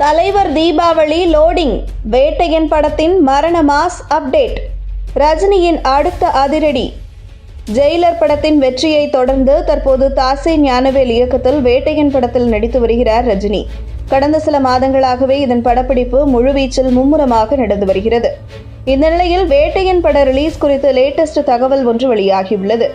தலைவர் தீபாவளி லோடிங் வேட்டையன் படத்தின் மரண மாஸ் அப்டேட் ரஜினியின் அடுத்த அதிரடி. ஜெயிலர் படத்தின் வெற்றியை தொடர்ந்து தற்போது தாசே ஞானவேல் இயக்கத்தில் வேட்டையன் படத்தில் நடித்து வருகிறார் ரஜினி. கடந்த சில மாதங்களாகவே இதன் படப்பிடிப்பு முழுவீச்சில் மும்முரமாக நடந்து வருகிறது. இந்த நிலையில் வேட்டையன் பட ரிலீஸ் குறித்து லேட்டஸ்ட் தகவல் ஒன்று வெளியாகியுள்ளது.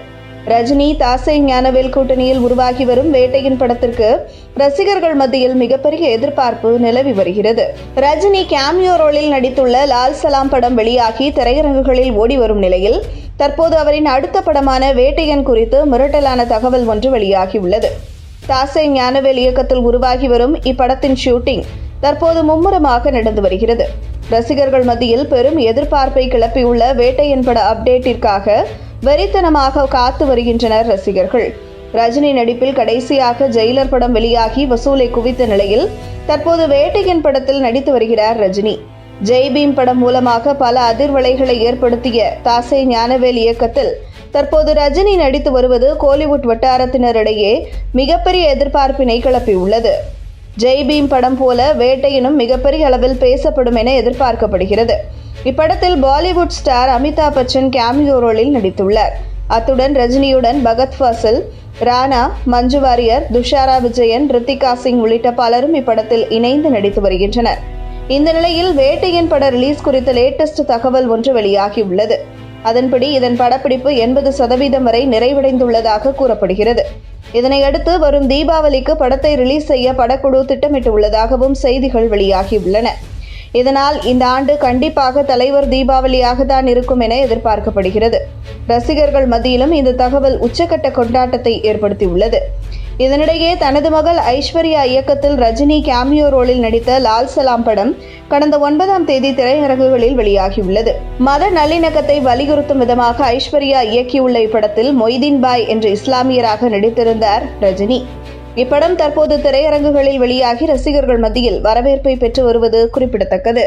ரஜினி தாசை ஞானவேல் கூட்டணியில் உருவாகி வரும் வேட்டையின் படத்திற்கு ரசிகர்கள் மத்தியில் மிகப்பெரிய எதிர்பார்ப்பு நிலவி வருகிறது. ரஜினி கேமியோ ரோலில் நடித்துள்ள லால் சலாம் படம் வெளியாகி திரையரங்குகளில் ஓடி வரும் நிலையில் தற்போது அவரின் அடுத்த படமான வேட்டையன் குறித்து மிரட்டலான தகவல் ஒன்று வெளியாகியுள்ளது. தாசை ஞானவேல் இயக்கத்தில் உருவாகி வரும் இப்படத்தின் ஷூட்டிங் தற்போது மும்முரமாக நடந்து வருகிறது. ரசிகர்கள் மத்தியில் பெரும் எதிர்பார்ப்பை கிளப்பியுள்ள வேட்டையன் பட அப்டேட்டிற்காக வெறித்தனமாக காத்து வருகின்றனர் ரசிகர்கள். ரஜினி நடிப்பில் கடைசியாக ஜெயிலர் படம் வெளியாகி வசூலை குவித்த நிலையில் தற்போது வேட்டையன் படத்தில் நடித்து வருகிறார் ரஜினி. ஜெய் பீம் படம் மூலமாக பல அதிர்வலைகளை ஏற்படுத்திய தாசை ஞானவேல் இயக்கத்தில் தற்போது ரஜினி நடித்து வருவது கோலிவுட் வட்டாரத்தினரிடையே மிகப்பெரிய எதிர்பார்ப்பினை கிளப்பியுள்ளது. ஜெய் பீம் படம் போல வேட்டையனும் மிகப்பெரிய அளவில் பேசப்படும் என எதிர்பார்க்கப்படுகிறது. இப்படத்தில் பாலிவுட் ஸ்டார் அமிதாப் பச்சன் கேமியோ ரோலில் நடித்துள்ளார். அத்துடன் ரஜினியுடன் பகத் ஃபாசில் ராணா மஞ்சு வாரியர் துஷாரா விஜயன் ரித்திகா சிங் உள்ளிட்ட பலரும் இப்படத்தில் இணைந்து நடித்து வருகின்றனர். இந்த நிலையில் வேட்டையன் பட ரிலீஸ் குறித்த லேட்டஸ்ட் தகவல் ஒன்று வெளியாகியுள்ளது. அதன்படி இதன் படப்பிடிப்பு எண்பது சதவீதம் வரை நிறைவடைந்துள்ளதாக கூறப்படுகிறது. இதனையடுத்து வரும் தீபாவளிக்கு படத்தை ரிலீஸ் செய்ய படக்குழு திட்டமிட்டுள்ளதாகவும் செய்திகள் வெளியாகியுள்ளன. இதனால் இந்த ஆண்டு கண்டிப்பாக தலைவர் தீபாவளியாக தான் இருக்கும் என எதிர்பார்க்கப்படுகிறது. ரசிகர்கள் மத்தியிலும் இந்த தகவல் உச்சக்கட்ட கொண்டாட்டத்தை ஏற்படுத்தியுள்ளது. இதனிடையே தனது மகள் ஐஸ்வர்யா இயக்கத்தில் ரஜினி கேமியோ ரோலில் நடித்த லால் சலாம் படம் கடந்த ஒன்பதாம் தேதி திரையரங்குகளில் வெளியாகியுள்ளது. மத நல்லிணக்கத்தை வலியுறுத்தும் விதமாக ஐஸ்வர்யா இயக்கியுள்ள இப்படத்தில் மொய்தீன் பாய் என்ற இஸ்லாமியராக நடித்திருந்தார் ரஜினி. இப்படம் தற்போது திரையரங்குகளில் வெளியாகி ரசிகர்கள் மத்தியில் வரவேற்பை பெற்று வருவது குறிப்பிடத்தக்கது.